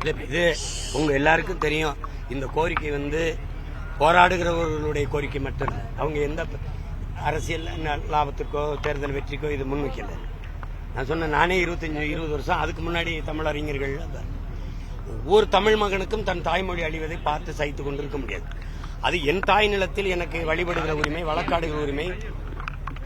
இது இது உங்க எல்லாருக்கும் தெரியும். இந்த கோரிக்கை வந்து போராடுகிறவர்களுடைய கோரிக்கை மட்டும் அவங்க எந்த அரசியல் லாபத்துக்கோ தேர்தல் வெற்றிக்கோ இது முன்வைக்கல. நான் சொன்னேன் நானே இருபத்தஞ்சு இருபது வருஷம். அதுக்கு முன்னாடி தமிழ் அறிஞர்கள் ஒவ்வொரு தமிழ் மகனுக்கும் தன் தாய்மொழி அழிவதை பார்த்து சகித்துக் கொண்டிருக்க முடியாது. அது என் தாய் நிலத்தில் எனக்கு வழிபடுகிற உரிமை வழக்காடுகிற உரிமை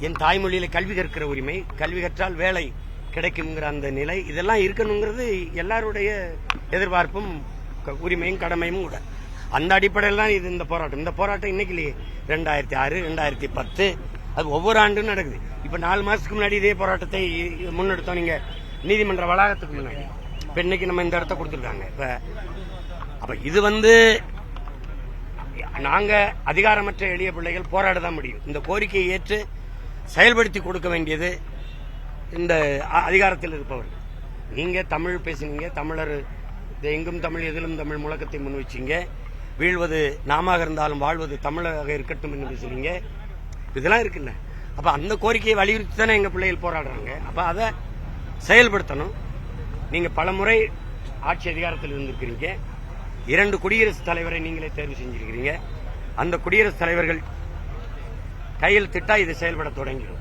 என் தாய்மொழியில கல்வி கற்கிற உரிமை கல்வி கற்றால் வேலை கிடைக்குங்கிற அந்த நிலை இதெல்லாம் இருக்கணுங்கிறது எல்லாருடைய எதிர்பார்ப்பும் க- உரிமையும் கடமையும் கூட. அந்த அடிப்படையில் தான் இது இந்த போராட்டம். இந்த போராட்டம் இன்னைக்கு இல்லையே. ரெண்டாயிரத்தி ஆறு ரெண்டாயிரத்தி பத்து அது ஒவ்வொரு ஆண்டும் நடக்குது. இப்ப நாலு மாசத்துக்கு முன்னாடி இதே போராட்டத்தை முன்னெடுத்தோம். நீங்க நீதிமன்ற வளாகத்துக்கு முன்னாடி. இப்ப இன்னைக்கு நம்ம இந்த இடத்த கொடுத்துருக்காங்க. இப்ப அப்ப இது வந்து நாங்க அதிகாரமற்ற எளிய பிள்ளைகள் போராட தான் முடியும். இந்த கோரிக்கையை ஏற்று செயல்படுத்தி கொடுக்க வேண்டியது இந்த அதிகாரத்தில் இருப்பவர்கள். நீங்க தமிழ் பேசுனீங்க தமிழர் இது எங்கும் தமிழ் எதிலும் தமிழ் முழக்கத்தை முன் வச்சீங்க. வீழ்வது நாமாக இருந்தாலும் வாழ்வது தமிழாக இருக்கட்டும் என்று பேசுறீங்க இதெல்லாம் இருக்குல்ல. அப்ப அந்த கோரிக்கையை வலியுறுத்தி தானே எங்க பிள்ளைகள் போராடுறாங்க. அப்ப அதை செயல்படுத்தணும். நீங்க பலமுறை ஆட்சி அதிகாரத்தில் இருந்திருக்கிறீங்க. இரண்டு குடியரசுத் தலைவரை நீங்களே தேர்வு செஞ்சிருக்கிறீங்க. அந்த குடியரசுத் தலைவர்கள் கையில் திட்டா இது செயல்பட தொடங்கிடும்.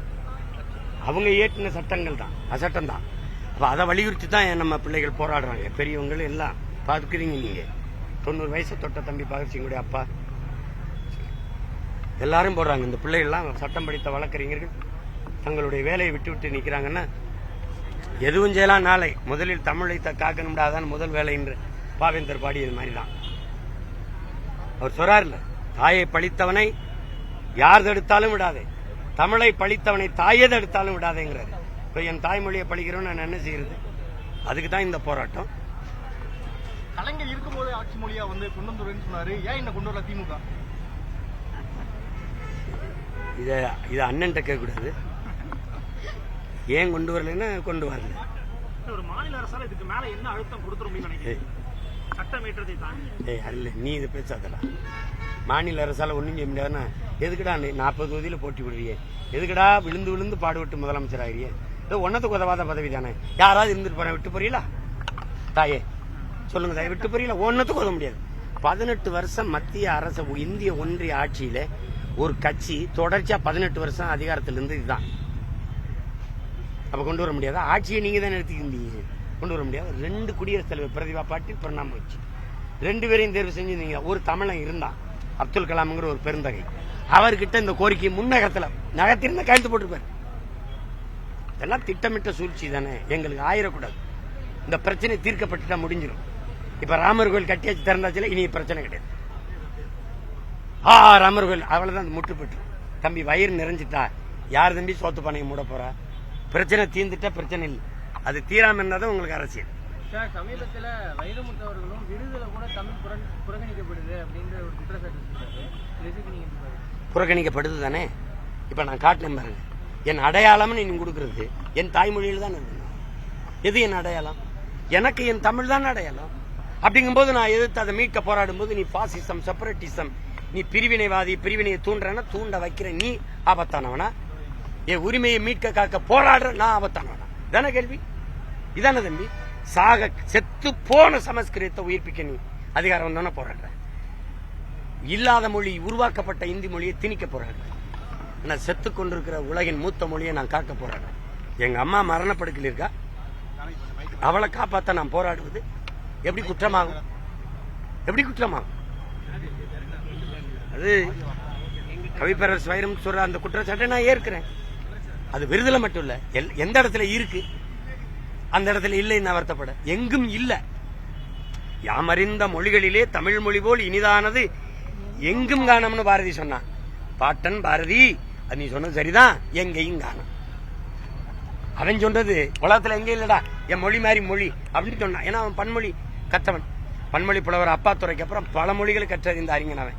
அவங்க இயற்றின சட்டங்கள் தான். அசட்டம் தான். அப்ப அதை வலியுறுத்தி தான் நம்ம பிள்ளைகள் போராடுறாங்க. பெரியவங்களும் எல்லாம் பார்த்துக்கிறீங்க நீங்க. தொண்ணூறு வயசு தொட்ட தம்பி பகத்சிங்குடைய அப்பா. எல்லாரும் போடுறாங்க. இந்த பிள்ளைகள்லாம் சட்டம் படித்த வழக்கறிஞர்கள் தங்களுடைய வேலையை விட்டு விட்டு நிற்கிறாங்கன்னா எதுவும் செய்யலாம். நாளை முதலில் தமிழை த- காக்கணும்டா. அதான் முதல் வேலை என்று பாவேந்தர் பாடியது மாதிரி தான் அவர் சொல்றாருல்ல தாயை பழித்தவனை யார் தடுத்தாலும் விடாதே. தமிழை பழித்தவனை தாயே தடுத்தாலும் விடாதேங்கிறாரு. இப்ப என் தாய்மொழியை பழிக்கிறோம் நான் என்ன செய்யறது? அதுக்கு தான் இந்த போராட்டம். கலைஞர் இருக்கும்போது ஆட்சி மொழியா வந்து கொண்டு வந்துருன்னு சொன்னாரு. ஏன் என்ன கொண்டு வரல திமுக? இத இத அண்ணன்ட்ட கேட்கக்கூடாது. ஏன் கொண்டு வரலைன்னா கொண்டு வரல. ஒரு மாநில அரசால இதுக்கு மேல என்ன அழுத்தம் கொடுத்துரும் நினைக்கிறேன் தாண்டி. ஏய் அல்ல நீ இதை பேசாதடா. மாநில அரசால ஒன்றும் செய்ய முடியாதுன்னா எதுக்குடா நீ நாற்பது தொகுதியில் போட்டி விடுறியே எதுக்குடா விழுந்து விழுந்து பாடுபட்டு முதலமைச்சர் ஆகிறியே? ஏதோ ஒன்னத்துக்கு உதவாத பதவி தானே. யாராவது இருந்துட்டு போறேன் விட்டு போறீங்களா? தாயே சொல்லுங்க தாயே விட்டு போறீங்களா? ஒன்றத்துக்கு உதவ முடியாது. பதினெட்டு வருஷம் மத்திய அரசு இந்திய ஒன்றிய ஆட்சியில ஒரு கட்சி தொடர்ச்சியா பதினெட்டு வருஷம் அதிகாரத்தில் இருந்து இதுதான். அப்ப கொண்டு வர முடியாது? ஆட்சியை நீங்கள் தான் நடத்திக்கிட்டீங்க கொண்டு வர முடியாது. ரெண்டு குடியரசுத் தலைவர் பிரதிபா பாட்டில் பிரணாம் வச்சு. ரெண்டு பேரையும் தேர்வு செஞ்சிருந்தீங்க. ஒரு தமிழன் இருந்தான். அப்துல் கலாம்ங்கிற ஒரு பெருந்தகை. அவர்கிட்ட இந்த கோரிக்கை முன்னகத்துல நகத்திருந்த கழுத்து போட்டிருப்பார். இதெல்லாம் திட்டமிட்ட சூழ்ச்சி தானே. எங்களுக்கு ஆயிரக்கூடாது. இந்த பிரச்சனை தீர்க்கப்பட்டுட்டா முடிஞ்சிடும் இப்ப ராமர் கோயில் கட்டியாச்சு திறந்தாச்சுல இனி பிரச்சனை கிடையாது. ஆ ராமர் கோயில் அவ்வளவுதான் முட்டுப்பட்டு தம்பி வயிறு நிறைஞ்சிட்டா. யார் தம்பி சோத்து பானையை மூட போறா? பிரச்சனை தீர்ந்துட்டா பிரச்சனை இல்லை. அது தீராம இருந்தாதான் உங்களுக்கு அரசியல். சார் சமீபத்துல வைரமுத்தவர்களும் விருதுல கூட தமிழ் புறக்கணிக்கப்படுது அப்படின்ற ஒரு குற்றச்சாட்டு? புறக்கணிக்கப்படுது தானே? இப்ப நான் காட்டினேன் பாருங்க. என் அடையாளம்னு நீங்க கொடுக்கறது என் தாய்மொழியில் தான் எது என் அடையாளம்? எனக்கு என் தமிழ் தான் அடையாளம்? அப்படிங்கும்போது நான் எதிர்த்து அதை மீட்க போராடும் போது நீ பாசிசம் செப்பரேட்டிசம் நீ பிரிவினைவாதி பிரிவினையை தூண்டுறனா தூண்ட வைக்கிற நீ ஆபத்தானவனா? என் உரிமையை மீட்க காக்க போராடுற நான் ஆபத்தானவனா? தானே கேள்வி? இதானே தம்பி? சாக செத்து போன சமஸ்கிருதத்தை உயிர்ப்பிக்க நீ அதிகாரம் தானே போராடுற. இல்லாத மொழி உருவாக்கப்பட்ட இந்தி மொழியை திணிக்க போராடுற. ஆனா செத்து கொண்டிருக்கிற உலகின் மூத்த மொழியை நான் காக்க போராடுறேன் எங்க அம்மா மரணப்படுக்கையில் இருக்கா? அவளை காப்பாத்த நான் போராடுவது எப்படி குற்றமாகும்? எப்படி குற்றமாகும்? அது கவிப்பரசு வைரம் சொல்ற அந்த குற்றச்சாட்டை நான் ஏற்கிறேன். அது விருதுல மட்டும் இல்ல. எல்- எந்த இடத்துல இருக்கு? அந்த இடத்துல இல்லைன்னு வருத்தப்பட. எங்கும் இல்ல. யாமறிந்த மொழிகளிலே தமிழ் மொழி போல் இனிதானது. எங்கும் காணம்னு பாரதி சொன்னான் பாட்டன் பாரதி அது நீ சொன்னது சரிதான். எங்கேயும் காணும். அவன் சொன்னது உலகத்துல எங்கேயும் இல்லடா? என் மொழி மாதிரி மொழி. அப்படின்னு சொன்னான். ஏன்னா அவன் பன்மொழி கத்தவன் பன்மொழி புலவர் அப்பா துறைக்கு அப்புறம் பல மொழிகளை கற்றறிந்த அறிஞன் அவன்.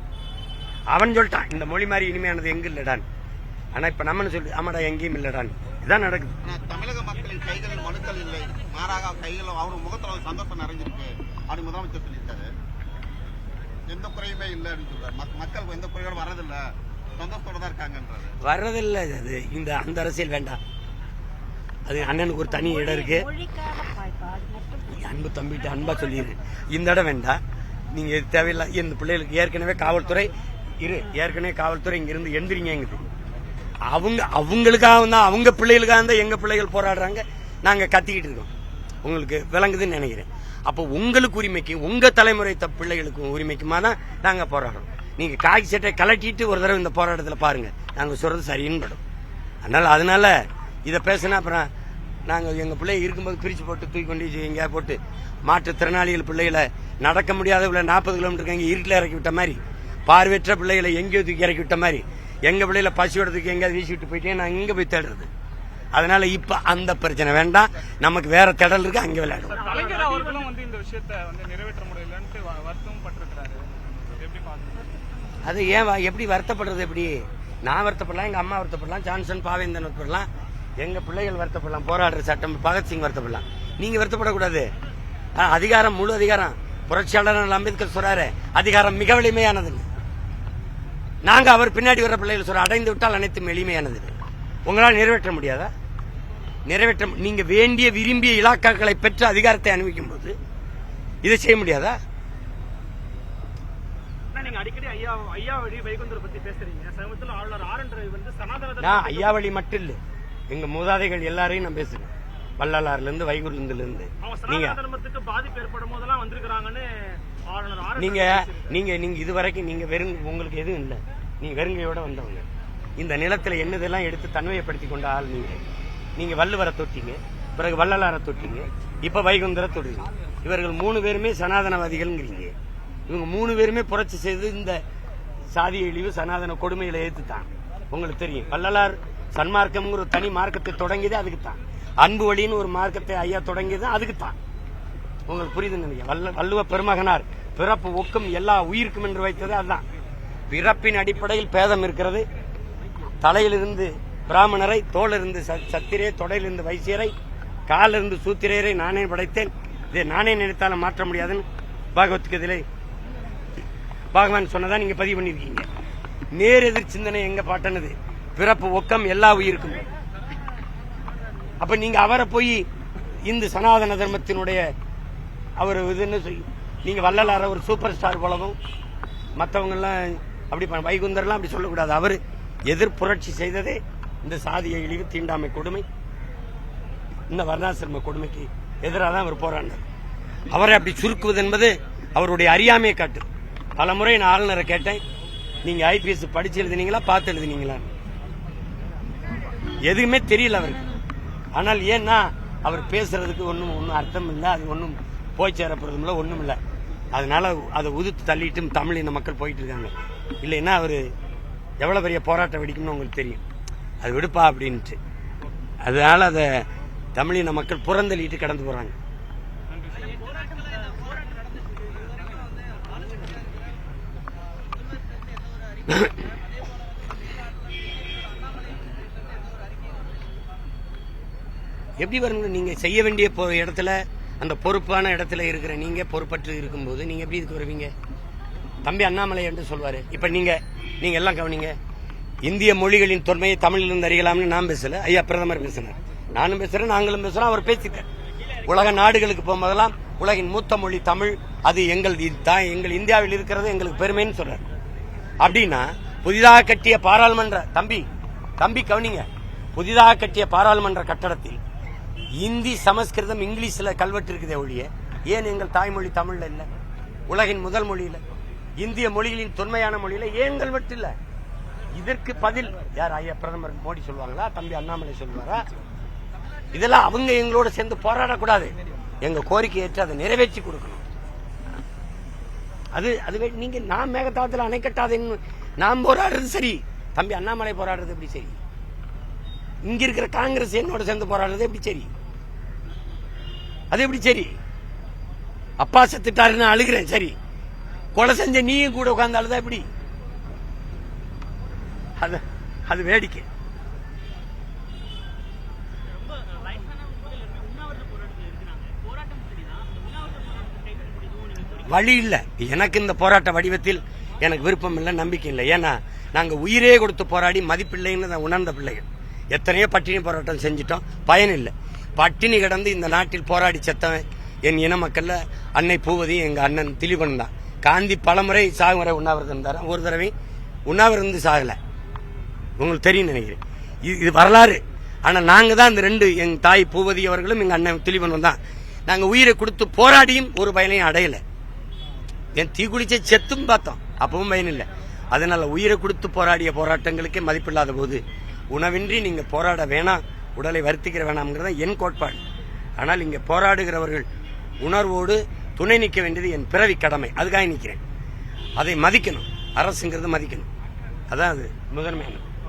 அவன் சொல்லிட்டான் இந்த மொழி மாதிரி இனிமையானது எங்கு இல்லடான் ஆனா இப்ப நம்மன்னு சொல்லி ஆமாடா எங்கேயும் இல்லடான் இதான் நடக்குது. தமிழக மக்களின் கைகளில் மனுக்கள் இல்லை. மாறாக கைகள் அவர் முகத்துல சந்தோஷம் நிறைஞ்சிருக்கு. அப்படி முதலமைச்சர் சொல்லியிருக்காரு. எந்த குறையுமே இல்லை அப்படின்னு சொல்றாரு. மக்- மக்கள் எந்த குறையோட வரதில்ல சந்தோஷத்தோட தான் இருக்காங்கன்றது வர்றதில்ல அது. இந்த அந்த அரசியல் வேண்டாம். அது அண்ணனுக்கு ஒரு தனி இடம் இருக்கு. அன்பு தம்பிட்டு அன்பா சொல்லிடு இந்த இடம் வேண்டாம். நீங்க தேவையில்லை இந்த பிள்ளைகளுக்கு ஏற்கனவே காவல்துறை இரு ஏற்கனவே காவல்துறை இங்க இருந்து எந்திரிங்கங்குது அவங்க அவங்களுக்காக தான் அவங்க பிள்ளைகளுக்காக தான் எங்கள் பிள்ளைகள் போராடுறாங்க? நாங்கள் கத்திக்கிட்டு இருக்கோம். உங்களுக்கு விளங்குதுன்னு நினைக்கிறேன். அப்போ உங்களுக்கு உரிமைக்கு உங்கள் தலைமுறை த பிள்ளைகளுக்கு உரிமைக்குமா தான் நாங்கள் போராடுறோம். நீங்கள் காய் சட்டை கலட்டிட்டு ஒரு தடவை இந்த போராட்டத்தில் பாருங்கள் நாங்கள் சொல்கிறது சரின்னு படும். அதனால் அதனால இதை பேசினா அப்புறம் நாங்கள் எங்கள் பிள்ளைங்க இருக்கும்போது பிரித்து போட்டு தூக்கி கொண்டு எங்கேயா போட்டு மாற்றுத்திறனாளிகள் பிள்ளைகளை நடக்க முடியாதவங்கள நாற்பது கிலோமீட்டருக்கு இங்கே இருட்டில் இறக்கி விட்ட மாதிரி பார்வையற்ற பிள்ளைகளை எங்கேயோ தூக்கி இறக்கி விட்ட மாதிரி எங்கள் பிள்ளைகளை பசியோட தூக்கி எங்கேயாவது வீசி விட்டு போயிட்டே நான் இங்கே போய் தேடுறது. அதனால இப்போ அந்த பிரச்சனை வேண்டாம். நமக்கு வேற திடல் இருக்கு அங்கே விளையாடுவோம். கலைஞர் அவர்களும் வந்து இந்த விஷயத்தை வந்து நிறைவேற்ற முடியலன்ட்டு வ- வருத்தம் பட்டிருக்கிறாரு. எப்படி பாக்குறீங்க அது ஏன் எப்படி வருத்தப்படுறது எப்படி? நான் வருத்தப்படலாம் எங்க அம்மா வருத்தப்படலாம் ஜான்சன் பாவேந்தன் வருத்தப்படலாம் எங்க பிள்ளைகள் வருத்தப்படலாம் போராடுற சட்டம் பகத்சிங் வருத்தப்படலாம். நீங்க வருத்தப்படக்கூடாது. அதிகாரம் முழு அதிகாரம். புரட்சியாளர் அம்பேத்கர் சொல்றாரு அதிகாரம் மிக எளிமையானதுன்னு நாங்க அவர் பின்னாடி வர பிள்ளைகள் சொல்ற அடைந்து விட்டால் அனைத்தும் எளிமையானது. உங்களால் நிறைவேற்ற முடியாதா? நிறைவேற்ற நீங்க வேண்டிய விரும்பிய இலாக்காக்களை பெற்று அதிகாரத்தை அனுபவிக்கும் போது இதை செய்ய முடியாதா? ஆனா நீங்க அடிக்கடி ஐயா வழி மட்டும் இல்ல. எங்க மூதாதைகள் எல்லாரையும் நான் பேசுறேன். வள்ளலாறுல இருந்து வைகுண்டத்துல இருந்து நீங்க பாதிப்பு ஏற்படும் போதெல்லாம் வந்திருக்கிறாங்கன்னு நீங்க. நீங்க நீங்க இது வரைக்கும் நீங்க வெறும் உங்களுக்கு எதுவும் இல்ல. நீ வெறுங்கையோட வந்தவங்க. இந்த நிலத்துல என்னதெல்லாம் எடுத்து தன்மையப்படுத்தி கொண்ட ஆள் நீங்க? நீங்க வள்ளுவரை தொட்டீங்க பிறகு வள்ளலாரை தொட்டீங்க இப்ப வைகுந்தரை தொடுறீங்க. இவர்கள் மூணு பேருமே சனாதனவாதிகள்ங்கிறீங்க. இவங்க மூணு பேருமே புரட்சி செய்து இந்த சாதி இழிவு சனாதன கொடுமையில ஏத்துத்தான். உங்களுக்கு தெரியும். வள்ளலார் சன்மார்க்கம்ங்கிற ஒரு தனி மார்க்கத்தை தொடங்கியது அதுக்கு தான் அன்பு வழின்னு ஒரு மார்க்கத்தை ஐயா தொடங்கியது அதுக்கு தான் உங்களுக்கு புரியுது நினைக்க வல்ல வள்ளுவ பெருமகனார் பிறப்பு ஒக்கும் எல்லா உயிருக்கும் என்று வைத்தது அதுதான். பிறப்பின் அடிப்படையில் பேதம் இருக்கிறது. தலையிலிருந்து பிராமணரை தோளிலிருந்து சத்திரே தொடையிலிருந்து வைசியரை காலிலிருந்து சூத்திரரை நானே படைத்தேன். இதை நானே நினைத்தாலும் மாற்ற முடியாதுன்னு பகவத்கீதையிலே பகவான் சொன்னதா நீங்க பதிவு பண்ணிருக்கீங்க நேர் எதிர் சிந்தனை எங்க பாட்டனது? பிறப்பு ஒக்கம் எல்லா உயிருக்கும். அப்ப நீங்க அவரை போய் இந்து சனாதன தர்மத்தினுடைய அவர் இதுன்னு சொல்லி நீங்க வள்ளலார ஒரு சூப்பர் ஸ்டார் போலவும் மத்தவங்க எல்லாம் அப்படி வைகுந்தர்லாம் அப்படி சொல்லக்கூடாது. அவர் எதிர் புரட்சி செய்ததே இந்த சாதிய இழிவு தீண்டாமை கொடுமை இந்த வர்ணாசிரம கொடுமைக்கு எதிராக தான் அவர் போராடினார். அவரை அப்படி சுருக்குவது என்பது அவருடைய அறியாமையை காட்டு. பல முறை நான் ஆளுநரை கேட்டேன். நீங்க ஐபிஎஸ் படிச்சு எழுதினீங்களா பார்த்து எழுதினீங்களா? எதுவுமே தெரியல அவருக்கு. ஆனால் ஏன்னா அவர் பேசுறதுக்கு ஒன்றும் ஒன்றும் அர்த்தம் இல்லை. அது ஒன்றும் போய் சேரப்படுறதும் இல்லை ஒன்றும் இல்லை. அதனால அதை உதுத்து தள்ளிட்டு தமிழின மக்கள் போயிட்டு இருக்காங்க. இல்லைன்னா அவர் எவ்வளோ பெரிய போராட்டம் வெடிக்கும்னு உங்களுக்கு தெரியும். அது விடுப்பா அப்படின்ட்டு. அதனால அதை தமிழின மக்கள் புறந்தள்ளிட்டு கடந்து போறாங்க. எப்படி வரணும் நீங்க செய்ய வேண்டிய பொ- இடத்துல அந்த பொறுப்பான இடத்துல இருக்கிற நீங்க பொறுப்பற்று இருக்கும்போது நீங்க எப்படி இதுக்கு வருவீங்க? தம்பி அண்ணாமலை என்று சொல்வாரு. இப்ப நீங்க நீங்க எல்லாம் கவனிங்க. இந்திய மொழிகளின் தொன்மையை தமிழிலிருந்து அறியலாம்னு நான் பேசல. ஐயா பிரதமர் பேசினார். நானும் பேசுறேன் நாங்களும் பேசுறோம் அவர் பேசிட்டார். உலக நாடுகளுக்கு போகும்போதெல்லாம் உலகின் மூத்த மொழி தமிழ். அது எங்கள் இ- தான் எங்கள் இந்தியாவில் இருக்கிறது எங்களுக்கு பெருமைன்னு சொல்றாரு. அப்படின்னா புதிதாக கட்டிய பாராளுமன்ற தம்பி தம்பி கவனிங்க. புதிதாக கட்டிய பாராளுமன்ற கட்டடத்தில் இந்தி சமஸ்கிருதம் இங்கிலீஷில் கல்வெட்டு இருக்குதே ஒழிய ஏன் எங்கள் தாய்மொழி தமிழில் இல்லை? உலகின் முதல் மொழியில். இந்திய மொழிகளின் தொன்மையான மொழியில ஏங்கள் மட்டும் இல்ல. இதற்கு பதில் யார் ஐயா பிரதமர் மோடி சொல்லுவாங்களா? தம்பி அண்ணாமலை சொல்லுவாரா? இதெல்லாம் அவங்க எங்களோட சேர்ந்து போராடக்கூடாது. எங்க கோரிக்கை ஏற்று அதை நிறைவேற்றி கொடுக்கணும். அது அதுவே நீங்க நான் மேகதாத்துல அணை கட்டாதேன்னு நான் போராடுறது சரி. தம்பி அண்ணாமலை போராடுறது எப்படி சரி? இங்க இருக்கிற காங்கிரஸ் என்னோட சேர்ந்து போராடுறது எப்படி சரி? அது எப்படி சரி? அப்பா செத்துட்டாருன்னு அழுகிறேன் சரி. கொலை செஞ்ச நீயும் கூட உட்கார்ந்து அழுதா எப்படி அது அது வேடிக்கை. வழி இல்ல. எனக்கு இந்த போராட்ட வடிவத்தில் எனக்கு விருப்பம் இல்லை நம்பிக்கை இல்லை. ஏன்னா நாங்க உயிரே கொடுத்து போராடி மதிப்பில்லைன்னு நான் உணர்ந்த பிள்ளைகள். எத்தனையோ பட்டினி போராட்டம் செஞ்சிட்டோம். பயன் இல்லை. பட்டினி கிடந்து இந்த நாட்டில் போராடி செத்தவன் என் இன மக்கள்ல அன்னை பூவதி எங்க அண்ணன் திலீபன் தான் காந்தி பலமுறை சாகுமுறை உண்ணாவிரதம் இருந்தார்? ஒரு தடவை. உண்ணாவிரதம் இருந்து சாகலை. உங்களுக்கு தெரியும் நினைக்கிறேன். இது இது வரலாறு. ஆனால் நாங்கள் தான் இந்த ரெண்டு எங்க தாய் பூவதி அவர்களும் எங்கள் அண்ணன் திலீபனும் தான். நாங்கள் உயிரை கொடுத்து போராடியும் ஒரு பயனையும் அடையலை. என் தீக்குளிச்ச செத்தும் பார்த்தோம். அப்பவும் பயன் இல்லை. அதனால் உயிரை கொடுத்து போராடிய போராட்டங்களுக்கே மதிப்பில்லாத போது உணவின்றி நீங்கள் போராட வேணாம் உடலை வருத்திக்கிற வேணாம்ங்கிறது தான் என் கோட்பாடு. ஆனால் இங்கே போராடுகிறவர்கள் உணர்வோடு துணை நிற்க வேண்டியது என் பிறவி கடமை. அதுக்காக நிற்கிறேன் அதை மதிக்கணும். அரசுங்கிறது மதிக்கணும். அதான் அது முதன்மையான